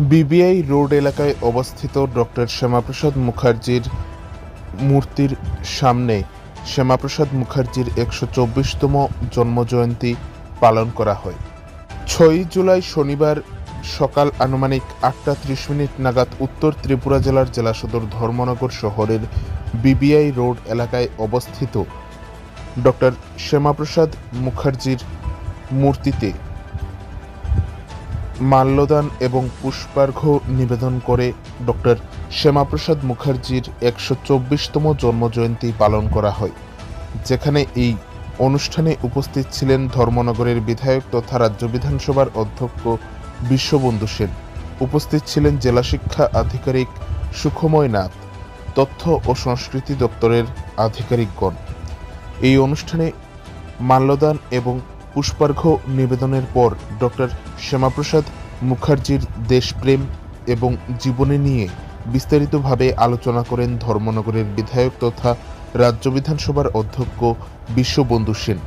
BBI road এলাকায় অবস্থিত doctor Shyamaprasad মুখার্জির মূর্তির সামনে শ্যামাপ্রসাদ মুখার্জির একশো চব্বিশতম জন্মজয়ন্তী পালন করা হয়। ছয়ই জুলাই শনিবার সকাল আনুমানিক আটটা ত্রিশ মিনিট নাগাদ উত্তর ত্রিপুরা জেলার জেলা সদর ধর্মনগর শহরের বিবিআই রোড এলাকায় অবস্থিত ডক্টর শ্যামাপ্রসাদ মুখার্জির মূর্তিতে মাল্যদান এবং পুষ্পার্ঘ্য নিবেদন করে ডক্টর শ্যামাপ্রসাদ মুখার্জির একশো চব্বিশতম জন্মজয়ন্তী পালন করা হয়, যেখানে এই অনুষ্ঠানে উপস্থিত ছিলেন ধর্মনগরের বিধায়ক তথা রাজ্য বিধানসভার অধ্যক্ষ বিশ্ববন্ধু সেন। উপস্থিত ছিলেন জেলা শিক্ষা আধিকারিক সুখময় নাথ, তথ্য ও সংস্কৃতি দপ্তরের আধিকারিকগণ। এই অনুষ্ঠানে মাল্যদান এবং পুষ্পার্ঘ্য নিবেদনের পর ডক্টর শ্যামাপ্রসাদ মুখার্জির দেশপ্রেম এবং জীবনী নিয়ে বিস্তারিতভাবে আলোচনা করেন ধর্মনগরের বিধায়ক তথা রাজ্য বিধানসভার অধ্যক্ষ বিশ্ববন্ধু সেন।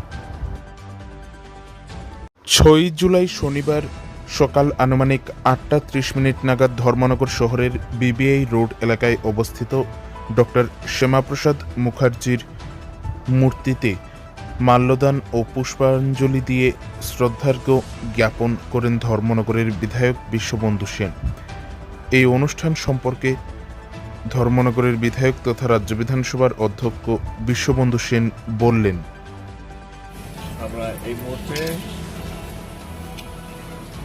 ছয়ই জুলাই শনিবার সকাল আনুমানিক আটটা ত্রিশ মিনিট নাগাদ ধর্মনগর শহরের বিবিআই রোড এলাকায় অবস্থিত ডক্টর শ্যামাপ্রসাদ মুখার্জির মূর্তিতে মাল্যদান ও পুষ্পাঞ্জলি দিয়ে শ্রদ্ধার্ঘ্য জ্ঞাপন করেন ধর্মনগরের বিধায়ক বিশ্ববন্ধু সেন। এই অনুষ্ঠান সম্পর্কে ধর্মনগরের বিধায়ক তথা রাজ্য বিধানসভার অধ্যক্ষ বিশ্ববন্ধু সেন বললেন, আমরা এই মুহূর্তে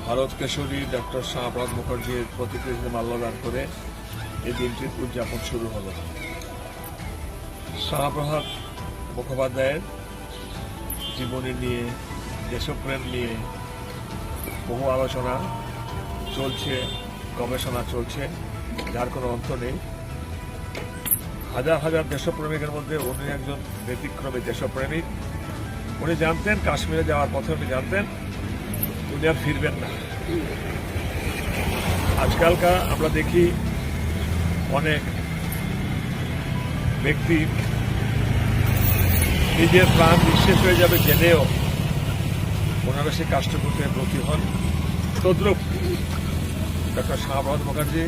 ভারত কেশরী ডক্টর শাহবাজ মুখার্জির প্রতিকৃতিতে মাল্যদান করে এই দিনটির উদযাপন শুরু হলো। শাহবাহাদ মুখোপাধ্যায়ের জীবনী নিয়ে, দেশপ্রেম নিয়ে বহু আলোচনা চলছে, গবেষণা চলছে, যার কোনো অন্ত নেই। হাজার হাজার দেশপ্রেমিকের মধ্যে উনি একজন ব্যতিক্রমী দেশপ্রেমিক। উনি জানতেন, কাশ্মীরে যাওয়ার পথে উনি জানতেন, উনি আর ফিরবেন না। আজকালকার আমরা দেখি অনেক ব্যক্তি নিজের প্রাণ নিঃশেষ হয়ে যাবে জেনেও ওনারা সেই কাজটা করতে ব্রতী হন। তদ্রুপ ডক্টর শাহবাজ মুখার্জি,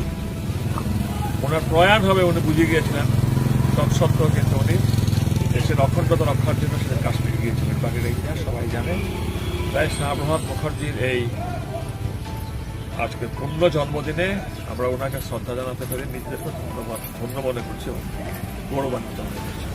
ওনার প্রয়াণ হবে উনি বুঝে গিয়েছিলেন তৎসত্ত্বেও কিন্তু উনি দেশের অখণ্ডতা রক্ষার জন্য সেটা কাশ্মীর গিয়েছিলেন বাকির ইতিহাস, সবাই জানে। তাই শাহবাজ মুখার্জির এই আজকে পূর্ণ জন্মদিনে আমরা ওনাকে শ্রদ্ধা জানাতে পেরে নিজেদেরকে ধন্যবাদ, ধন্য মনে করছি গৌরবান্বিত মনে করছি